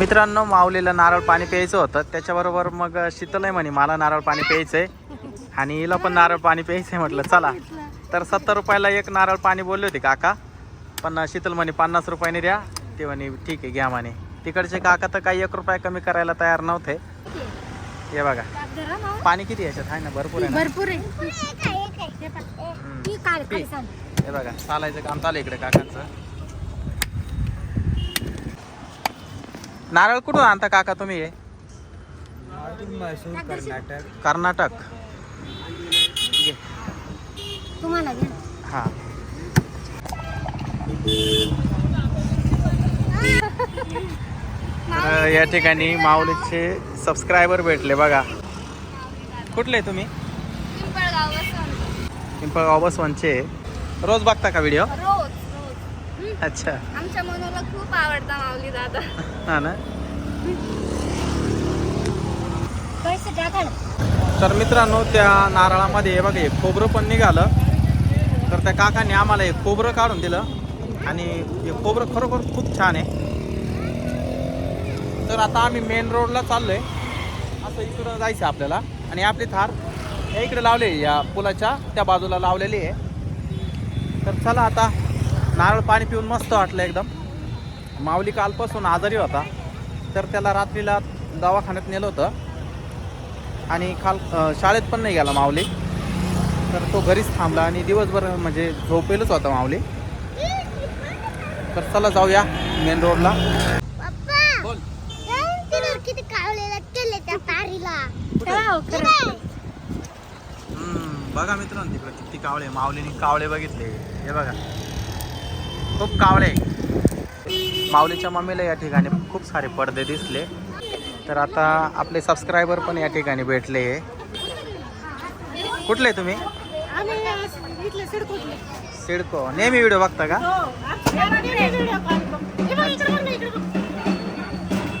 मित्रांनो माऊलीला नारळ पाणी प्यायचं होतं. त्याच्याबरोबर मग शीतलही म्हणे मला नारळ पाणी प्यायचंय. आणि हिला पण नारळ पाणी प्यायचंय म्हटलं चला. तर सत्तर रुपयाला एक नारळ पाणी बोलले होते काका. पण शीतल म्हणे पन्नास रुपयाने द्या. ते म्हणे ठीक आहे घ्या म्हणे. तिकडचे काका तर काही एक रुपया कमी करायला तयार नव्हते. हे बघा. पाणी किती याच्यात? आहे ना भरपूर आहे ना. भरपूर आहे. हे बघा चालायचं काम चालू आहे इकडे काकांचं. नारळ कुठून आणता काका तुम्ही? हे कर्नाटक. कर्नाटक. घे. तुम्हाला घ्या. हा. तर या ठिकाणी माऊलीचे सबस्क्रायबर भेटले बघा. कुठले तुम्ही? पिंपळगाव बसवंतचे रोज बघता का व्हिडिओ रोज. अच्छा. आमच्या मनाला खूप आवडता माऊली दादा. हा ना? तर मित्रांनो त्या नारळामध्ये हे बघा हे खोबरं पण निघालं. तर त्या काकांनी आम्हाला हे खोबरं काढून दिलं. आणि हे खोबरं खरोखर खूप छान आहे. तर आता आम्ही मेन रोडला चाललोय. असं इकडं जायचं आपल्याला. आणि आपली थार या इकडे लावले या पुलाच्या. त्या बाजूला लावलेली आहे. तर चला आता नारळ पाणी पिऊन मस्त वाटलं एकदम. माऊली कालपासून आजारी होता. तर त्याला रात्रीला दवाखान्यात नेलं होतं. आणि काल शाळेत पण नाही गेला माऊली. तर तो घरीच थांबला आणि दिवसभर म्हणजे झोपेलच होता माऊली. तर चला जाऊया मेन रोडला हो, बघा मित्रांनो तिकडे किती कावळे माऊलीने कावळे बघितले. हे बघा. खूप कावळे. माऊलीच्या मम्मीला या ठिकाणी खूप सारे पडदे दिसले. तर आता आपले सबस्क्रायबर पण या ठिकाणी भेटले. कुठले तुम्ही. सिडको. नेहमी व्हिडिओ बघता का? हो. हे.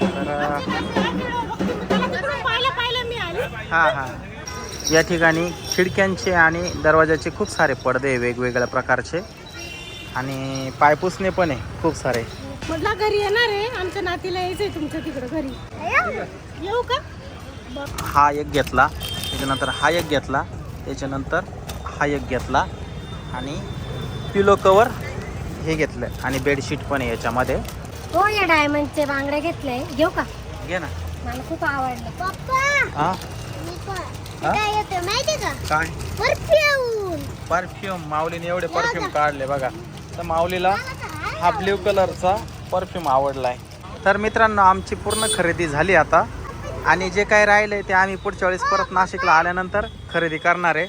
तर हा हा. या ठिकाणी खिडक्यांचे आणि दरवाजाचे खूप सारे पडदे वेगवेगळ्या प्रकारचे. आणि पायपुसणे पण आहे खूप सारे. म्हटलं घरी येणार आहे. आमच्या नातीला यायचंय तुमच्या तिकडे घरी. येऊ का? हा एक घेतला. त्याच्यानंतर हा एक घेतला. त्याच्यानंतर हा एक घेतला. आणि पिलो कवर हे घेतलं. आणि बेडशीट पण आहे याच्यामध्ये. हो या डायमंडचे बांगड्या घेतले. घेऊ का? घे ना. मला खूप आवडलं. पप्पा! हा? हा? येतं का? काय? परफ्यूम परफ्यूम माऊलीने एवढे परफ्यूम काढले बघा. तर माऊलीला हा ब्ल्यू कलरचा परफ्यूम आवडलाय. तर मित्रांनो आमची पूर्ण खरेदी झाली आता. आणि जे काही राहिलंय ते आम्ही पुढच्या वेळेस परत नाशिकला आल्यानंतर खरेदी करणार आहे.